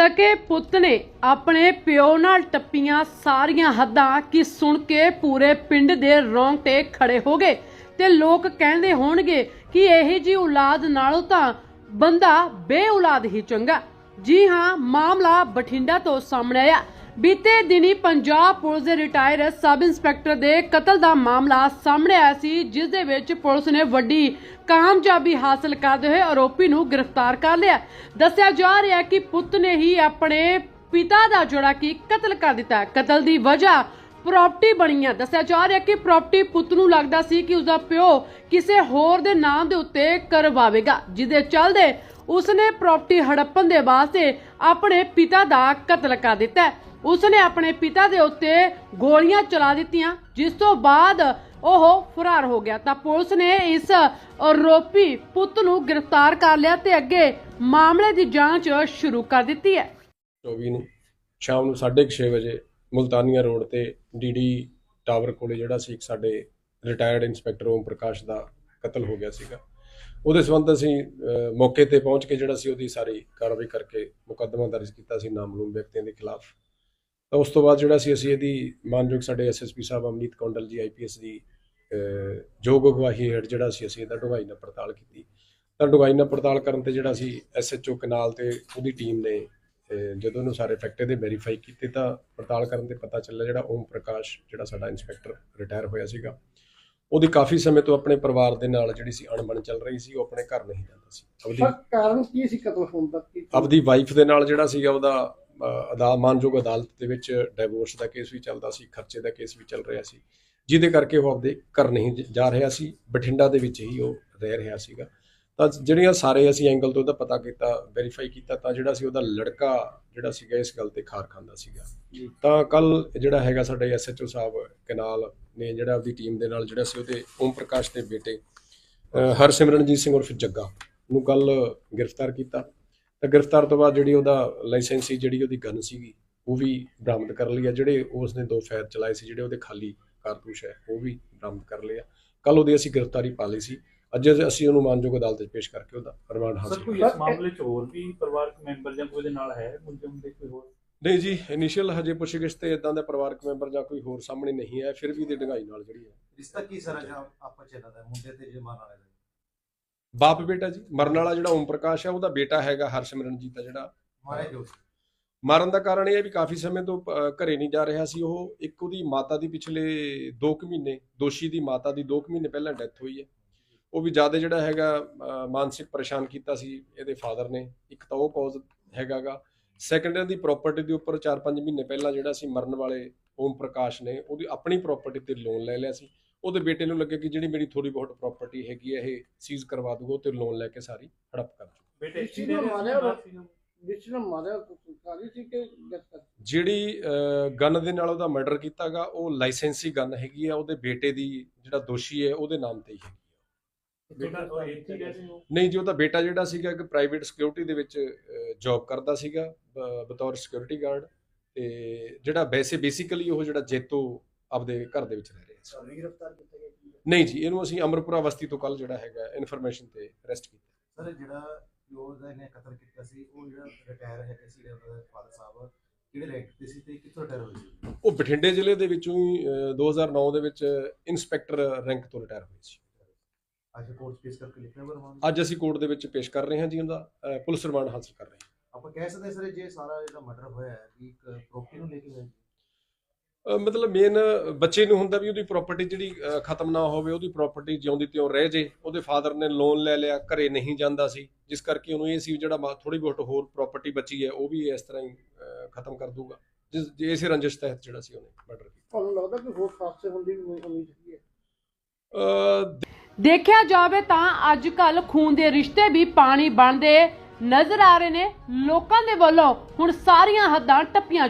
ਸਕੇ ਪੁੱਤ ਨੇ ਆਪਣੇ ਪਿਓ ਨਾਲ ਟੱਪੀਆਂ ਸਾਰੀਆਂ ਹੱਦਾਂ ਕਿ ਸੁਣ ਕੇ ਪੂਰੇ ਪਿੰਡ ਦੇ ਰੌਂਗਟੇ ਖੜੇ ਹੋ ਗਏ ਤੇ ਲੋਕ ਕਹਿੰਦੇ ਹੋਣਗੇ ਕਿ ਇਹ ਜੀ ਔਲਾਦ ਨਾਲੋਂ ਤਾਂ ਬੰਦਾ ਬੇਔਲਾਦ ਹੀ ਚੰਗਾ। ਜੀ ਹਾਂ, ਮਾਮਲਾ ਬਠਿੰਡਾ ਤੋਂ ਸਾਹਮਣੇ ਆਇਆ। ਬੀਤੇ ਦਿਨੀ ਪੰਜਾਬ ਪੁਲਿਸ ਦੇ ਰਿਟਾਇਰ ਸਬ ਇੰਸਪੈਕਟਰ ਦੇ ਕਤਲ ਦਾ ਮਾਮਲਾ ਸਾਹਮਣੇ ਆਇਆ ਸੀ, ਜਿਸ ਦੇ ਵਿੱਚ ਪੁਲਿਸ ਨੇ ਵੱਡੀ ਕਾਮਯਾਬੀ ਹਾਸਲ ਕਰਦੇ ਹੋਏ ਆਰੋਪੀ ਨੂੰ ਗ੍ਰਿਫਤਾਰ ਕਰ ਲਿਆ। ਦੱਸਿਆ ਜਾ ਰਿਹਾ ਕਿ ਪੁੱਤ ਨੇ ਹੀ ਆਪਣੇ ਪਿਤਾ ਦਾ ਜਿਹੜਾ ਕਿ ਕਤਲ ਕਰ ਦਿੱਤਾ ਕਤਲ ਦੀ ਵਜ੍ਹਾ ਪ੍ਰਾਪਰਟੀ ਬਣੀ ਦੱਸਿਆ ਜਾ ਰਿਹਾ ਕਿ ਪ੍ਰਾਪਰਟੀ ਪੁੱਤ ਨੂੰ ਲੱਗਦਾ ਸੀ ਕਿ ਉਸਦਾ ਪਿਓ ਕਿਸੇ ਹੋਰ ਦੇ ਨਾਮ ਦੇ ਉੱਤੇ ਕਰਵਾਵੇਗਾ ਜਿਹਦੇ ਚੱਲਦੇ ਉਸਨੇ ਪ੍ਰਾਪਰਟੀ ਹੜੱਪਣ ਦੇ ਵਾਸਤੇ ਆਪਣੇ ਪਿਤਾ ਦਾ ਕਤਲ ਕਰ ਦਿੱਤਾ ਹੈ। ਉਸਨੇ ਆਪਣੇ ਪਿਤਾ ਦੇ ਉੱਤੇ ਗੋਲੀਆਂ ਚਲਾ ਦਿੱਤੀਆਂ, ਜਿਸ ਤੋਂ ਬਾਅਦ ਉਹ ਫਰਾਰ ਹੋ ਗਿਆ। ਤਾਂ ਪੁਲਿਸ ਨੇ ਇਸ ਆਰੋਪੀ ਪੁੱਤ ਨੂੰ ਗ੍ਰਿਫਤਾਰ ਕਰ ਲਿਆ ਤੇ ਅੱਗੇ ਮਾਮਲੇ ਦੀ ਜਾਂਚ ਸ਼ੁਰੂ ਕਰ ਦਿੱਤੀ ਹੈ। 24 ਨੂੰ ਸ਼ਾਮ ਨੂੰ 6:30 ਵਜੇ ਮੁਲਤਾਨੀਆ ਰੋਡ ਤੇ ਡੀਡੀ ਟਾਵਰ ਕੋਲੇ ਜਿਹੜਾ ਸੀ ਇੱਕ ਸਾਡੇ ਰਿਟਾਇਰਡ ਇੰਸਪੈਕਟਰ ਓਮ ਪ੍ਰਕਾਸ਼ ਦਾ ਕਤਲ ਹੋ ਗਿਆ ਸੀਗਾ। ਉਹਦੇ ਸੰਬੰਧ ਅਸੀਂ ਮੌਕੇ ਤੇ ਪਹੁੰਚ ਕੇ ਜਿਹੜਾ ਸੀ ਉਹਦੀ ਸਾਰੀ ਕਾਰਵਾਈ ਕਰਕੇ ਮੁਕੱਦਮਾ ਦਰਜ ਕੀਤਾ ਸੀ ਨਾਮਲੂਮ ਵਿਅਕਤੀਆਂ ਦੇ ਖਿਲਾਫ। ਤਾਂ ਉਸ ਤੋਂ ਬਾਅਦ ਜਿਹੜਾ ਸੀ ਅਸੀਂ ਇਹਦੀ ਮਾਨਯੋਗ ਸਾਡੇ ਐਸਐਸਪੀ ਸਾਹਿਬ ਅਮਨੀਤ ਕੌਂਡਲ ਜੀ ਆਈਪੀਐਸ ਦੀ ਅਹ, ਯੋਗ ਅਗਵਾਈ ਹੇਠ ਜਿਹੜਾ ਸੀ ਅਸੀਂ ਇਹਦਾ ਡੂੰਘਾਈ ਨਾਲ ਪੜਤਾਲ ਕੀਤੀ। ਤਾਂ ਡੂੰਘਾਈ ਨਾਲ ਪੜਤਾਲ ਕਰਨ ਤੇ ਜਿਹੜਾ ਸੀ ਐਸਐਚਓ ਕਨਾਲ ਤੇ ਉਹਦੀ ਟੀਮ ਨੇ ਜਦੋਂ ਉਹਨੂੰ ਸਾਰੇ ਫੈਕਟ ਇਹਦੇ ਵੈਰੀਫਾਈ ਕੀਤੇ ਤਾਂ ਪੜਤਾਲ ਕਰਨ ਤੇ ਪਤਾ ਚੱਲਿਆ ਜਿਹੜਾ ਓਮ ਪ੍ਰਕਾਸ਼ ਜਿਹੜਾ ਸਾਡਾ ਇੰਸਪੈਕਟਰ ਰਿਟਾਇਰ ਹੋਇਆ ਸੀਗਾ। ਉਹਦੀ ਕਾਫੀ ਸਮੇਂ ਤੋਂ ਆਪਣੇ ਪਰਿਵਾਰ ਦੇ ਨਾਲ ਜਿਹੜੀ ਸੀ ਅਣਬਣ ਚੱਲ ਰਹੀ ਸੀ ਉਹ ਆਪਣੇ ਘਰ ਨਹੀਂ ਜਾਂਦਾ ਸੀ। ਆਪਦੀ ਕਾਰਨ ਕੀ ਸੀ ਕਤਲ ਹੋਣ ਦਾ ਆਪਦੀ ਵਾਈਫ ਦੇ ਨਾਲ ਜਿਹੜਾ ਸੀਗਾ ਉਹਦਾ ਅਦਾਲਤ ਮਾਨਯੋਗ ਅਦਾਲਤ ਦੇ ਵਿੱਚ ਡਿਵੋਰਸ ਦਾ ਕੇਸ ਵੀ ਚੱਲਦਾ ਸੀ ਖਰਚੇ ਦਾ ਕੇਸ ਵੀ ਚੱਲ ਰਿਹਾ ਸੀ। ਜਿਹਦੇ ਕਰਕੇ ਉਹ ਆਪਦੇ ਘਰ ਨਹੀਂ ਜ- ਰਿਹਾ ਸੀ ਬਠਿੰਡਾ ਦੇ ਵਿੱਚ ਹੀ ਉਹ ਰਹਿ ਰਿਹਾ ਸੀਗਾ। ਤਾਂ ਜਿਹੜੀਆਂ ਸਾਰੇ ਅਸੀਂ ਐਂਗਲ ਤੋਂ ਉਹਦਾ ਪਤਾ ਕੀਤਾ ਵੈਰੀਫਾਈ ਕੀਤਾ ਤਾਂ ਜਿਹੜਾ ਸੀ ਉਹਦਾ ਲੜਕਾ ਜਿਹੜਾ ਸੀਗਾ ਇਸ ਗੱਲ ਤੇ ਖਾਰ ਖਾਂਦਾ ਸੀਗਾ। ਤਾਂ ਕੱਲ ਜਿਹੜਾ ਹੈਗਾ ਸਾਡੇ ਐਸਐਚਓ ਸਾਹਿਬ ਕਨਾਲ ਨੇ ਜਿਹੜਾ ਉਹਦੀ ਟੀਮ ਦੇ ਨਾਲ ਜਿਹੜਾ ਸੀ ਉਹਦੇ ਓਮ ਪ੍ਰਕਾਸ਼ ਦੇ ਬੇਟੇ ਹਰਸਿਮਰਨਜੀਤ ਸਿੰਘ ਉਰਫ ਜੱਗਾ ਨੂੰ ਕੱਲ ਗ੍ਰਿਫਤਾਰ ਕੀਤਾ। ਤਾਂ ਗ੍ਰਿਫਤਾਰ ਤੋਂ ਬਾਅਦ ਜਿਹੜੀ ਉਹਦਾ ਲਾਇਸੈਂਸੀ ਜਿਹੜੀ ਉਹਦੀ ਗਨ ਸੀਗੀ ਉਹ ਵੀ ਬਰਾਮਦ ਕਰ ਲਈ ਆ। ਜਿਹੜੇ ਉਸ ਨੇ ਦੋ ਫਾਇਰ ਚਲਾਏ ਸੀ ਜਿਹੜੇ ਉਹਦੇ ਖਾਲੀ ਕਾਰਤੂਸ ਹੈ ਉਹ ਵੀ ਬਰਾਮਦ ਕਰ ਲਿਆ ਕੱਲ ਉਹਦੀ ਅਸੀਂ ਗ੍ਰਿਫਤਾਰੀ ਪਾ ਲਈ ਸੀ। ਅੱਜ ਅਸੀਂ ਉਹਨੂੰ ਮਾਨਯੋਗ ਅਦਾਲਤ ਵਿੱਚ ਪੇਸ਼ ਕਰਕੇ ਉਹਦਾ ਰਿਮਾਂਡ ਸਰ ਹਾਸਲ ਕੋਈ ਕੀਤਾ ਇਸ ਮਾਮਲੇ 'ਚ ਹੋਰ ਵੀ ਪਰਿਵਾਰਕ ਮੈਂਬਰ ਜਾਂ ਕੋਈ ਦੇ ਨਾਲ ਹੈ ਮੁਲਜ਼ਮ ਦੇ ਕੋਈ ਹੋਰ? ਨਹੀਂ ਜੀ ਇਨੀਸ਼ੀਅਲ ਹਜੇ ਪੁੱਛਗਿੱਛ ਤੇ ਇਦਾਂ ਦਾ ਪਰਿਵਾਰਕ ਮੈਂਬਰ ਜਾਂ ਕੋਈ ਹੋਰ ਸਾਹਮਣੇ ਨਹੀਂ ਹੈ ਫਿਰ ਵੀ ਦੇ ਢੰਗਾਈ ਨਾਲ ਜਿਹੜੀ ਹੈ। ਰਿਸ਼ਤਾ ਕੀ ਸਰ ਆਪਾਂ ਚ ਇਹਨਾਂ ਦਾ ਮੁੰਡੇ ਤੇ ਜਮਾਨ ਵਾਲੇ ਦਾ? ਬਾਪ ਬੇਟਾ ਜੀ ਮਰਨ ਵਾਲਾ ਜਿਹੜਾ ਓਮ ਪ੍ਰਕਾਸ਼ ਹੈ ਉਹਦਾ ਬੇਟਾ ਹੈਗਾ ਹਰਸਿਮਰਨਜੀਤ ਦਾ ਜਿਹੜਾ। ਮਾਰਨ ਦਾ ਕਾਰਨ ਇਹ ਹੈ ਵੀ ਕਾਫੀ ਸਮੇਂ ਤੋਂ ਘਰੇ ਨਹੀਂ ਜਾ ਰਿਹਾ ਸੀ ਉਹ। ਇੱਕ ਉਹਦੀ ਮਾਤਾ ਦੀ ਪਿਛਲੇ 2 ਕੁ ਮਹੀਨੇ ਦੋਸ਼ੀ ਦੀ ਮਾਤਾ ਦੀ 2 ਕੁ ਮਹੀਨੇ ਪਹਿਲਾਂ ਡੈਥ ਹੋਈ ਹੈ। ਉਹ ਵੀ ਜ਼ਿਆਦਾ ਜਿਹੜਾ ਹੈਗਾ ਮਾਨਸਿਕ ਪਰੇਸ਼ਾਨ ਕੀਤਾ ਸੀ ਇਹਦੇ ਫਾਦਰ ਨੇ। ਇੱਕ ਤਾਂ ਉਹ ਕੌਜ਼ ਹੈਗਾਗਾ। ਸੈਕੰਡ ਇਹਦੀ ਪ੍ਰਾਪਰਟੀ ਦੇ ਉੱਪਰ 4-5 ਮਹੀਨੇ ਪਹਿਲਾਂ ਜਿਹੜਾ ਸੀ ਮਰਨ ਵਾਲੇ ਓਮ ਪ੍ਰਕਾਸ਼ ਨੇ ਉਹਦੀ ਆਪਣੀ ਪ੍ਰਾਪਰਟੀ ਤੇ ਲੋਨ ਲੈ ਲਿਆ ਸੀ। ਉਹਦੇ ਬੇਟੇ ਨੂੰ ਲੱਗੇ ਕਿ ਜਿਹੜੀ ਮੇਰੀ ਥੋੜੀ ਬਹੁਤ ਪ੍ਰਾਪਰਟੀ ਹੈਗੀ ਹੈ ਇਹ ਸੀਜ਼ ਕਰਵਾ ਦੂਗਾ ਤੇ ਲੋਨ ਲੈ ਕੇ ਸਾਰੀ ਹੜਪ ਕਰ ਦੂਗਾ ਬੇਟੇ ਇਸ ਚੀਜ਼ ਨੂੰ ਮਾਰਿਆ ਵਾ। ਜਿਸ ਨੂੰ ਮਾਰਿਆ ਸਰਕਾਰੀ ਸੀ ਕਿ ਜੱਟ ਜਿਹੜੀ ਗਨ ਦੇ ਨਾਲ ਉਹਦਾ ਮਰਡਰ ਕੀਤਾਗਾ ਉਹ ਲਾਇਸੈਂਸੀ ਗਨ ਹੈਗੀ ਆ ਉਹਦੇ ਬੇਟੇ ਦੀ ਜਿਹੜਾ ਦੋਸ਼ੀ ਹੈ ਉਹਦੇ ਨਾਮ ਤੇ ਹੀ ਹੈਗੀ ਨਹੀਂ ਜੀ ਉਹਦਾ ਬੇਟਾ ਜਿਹੜਾ ਸੀਗਾ ਇੱਕ ਪ੍ਰਾਈਵੇਟ ਸਿਕਿਉਰਿਟੀ ਦੇ ਵਿੱਚ ਜੌਬ ਕਰਦਾ ਸੀਗਾ ਬਤੌਰ ਸਿਕਿਉਰਿਟੀ ਗਾਰਡ ਤੇ ਜਿਹੜਾ ਵੈਸੇ ਬੇਸਿਕਲੀ ਉਹ ਜਿਹੜਾ ਜੇਤੋ ਆਪਦੇ ਘਰ ਦੇ ਵਿੱਚ ਰਹਿ ਰਿਹਾ ਸੀ। ਸਰ ਗ੍ਰਿਫਤਾਰ ਕੀਤਾ ਗਿਆ ਨਹੀਂ ਜੀ ਇਹਨੂੰ ਅਸੀਂ ਅਮਰਪੁਰਾ ਬਸਤੀ ਤੋਂ ਕੱਲ ਜਿਹੜਾ ਹੈਗਾ ਇਨਫੋਰਮੇਸ਼ਨ ਤੇ ਅਰੈਸਟ ਕੀਤਾ। ਸਰ ਜਿਹੜਾ ਜੋ ਦਾ ਇਹਨੇ ਕਤਲ ਕੀਤਾ ਸੀ ਉਹ ਜਿਹੜਾ ਰਿਟਾਇਰ ਹੈਗੇ ਸੀ ਜਿਹੜੇ ਉਹਨਾਂ ਦੇ ਫਾਦਰ ਸਾਹਿਬ ਕਿਹੜੇ ਰੈਂਕ ਤੇ ਸੀ ਤੇ ਕਿੱਥੋਂ ਰਿਟਾਇਰ ਹੋਏ ਸੀ? ਉਹ ਬਠਿੰਡੇ ਜ਼ਿਲ੍ਹੇ ਦੇ ਵਿੱਚੋਂ ਹੀ ਅਹ, 2009 ਦੇ ਵਿੱਚ ਇਨਸਪੈਕਟਰ ਰੈਂਕ ਤੋਂ ਰਿਟਾਇਰ ਹੋਏ ਸੀ। ਅੱਜ ਕੋਰਟ ਕੇਸ ਕਰਕੇ ਲਿਖਿਆ ਬਰਮਾਨ ਅੱਜ ਅਸੀਂ ਕੋਰਟ ਦੇ ਵਿੱਚ ਪੇਸ਼ ਕਰ ਰਹੇ ਹਾਂ ਜੀ ਉਹਦਾ ਪੁਲਿਸ ਰਿਮਾਂਡ ਹਾਸਲ ਕਰ ਰਹੇ ਹਾਂ। ਆਪਾਂ ਕਹਿ ਸਕਦੇ ਸਰ ਜੇ ਸਾਰਾ ਜਿਹੜਾ ਮਰਡਰ ਹੋਇਆ ਹੈ ਵੀ ਇੱਕ ਪ੍ਰੋਪਰਟੀ ਨੂੰ ਲੈ ਕੇ ਹੋਇਆ ਮਤਲਬ ਮੇਨ ਬੱਚੇ ਨੂੰ ਹੁੰਦਾ ਵੀ ਉਹਦੀ ਪ੍ਰਾਪਰਟੀ ਜਿਹੜੀ ਖਤਮ ਨਾ ਹੋਵੇ ਉਹਦੀ ਪ੍ਰਾਪਰਟੀ ਜਿਉਂਦੀ ਤਿਉਂ ਰਹਿ ਜੇ ਉਹਦੇ ਫਾਦਰ ਨੇ ਲੋਨ ਲੈ ਲਿਆ ਘਰੇ ਨਹੀਂ ਜਾਂਦਾ ਸੀ। ਜਿਸ ਕਰਕੇ ਉਹਨੂੰ ਇਹ ਸੀ ਜਿਹੜਾ ਥੋੜੀ ਬਹੁਤ ਹੋਰ ਪ੍ਰਾਪਰਟੀ ਬਚੀ ਹੈ ਉਹ ਵੀ ਇਸ ਤਰ੍ਹਾਂ ਹੀ ਖਤਮ ਕਰ ਦੂਗਾ ਜਿਸ ਜੇ ਇਸੇ ਰੰਜਿਸ਼ ਤਹਿਤ ਜਿਹੜਾ ਸੀ ਉਹਨੇ ਮਰਡਰ ਕੀਤਾ। ਤੁਹਾਨੂੰ ਲੱਗਦਾ ਕਿ ਹੋਰ ਖਾਸੇ ਹੁੰਦੀ ਵੀ ਕੋਈ ਉਮੀਦ ਹੈਗੀ ਹੈ? ਅਹ, ਦੇਖਿਆ ਜਾਵੇ ਤਾਂ ਅੱਜ ਕੱਲ ਖੂਨ ਦੇ ਰਿਸ਼ਤੇ ਵੀ ਪਾਣੀ ਬਣਦੇ ਨਜ਼ਰ ਆ ਰਹੇ ਨੇ। ਲੋਕਾਂ ਦੇ ਵੱਲੋਂ ਹੁਣ ਸਾਰੀਆਂ ਹੱਦਾਂ ਟੱਪੀਆਂ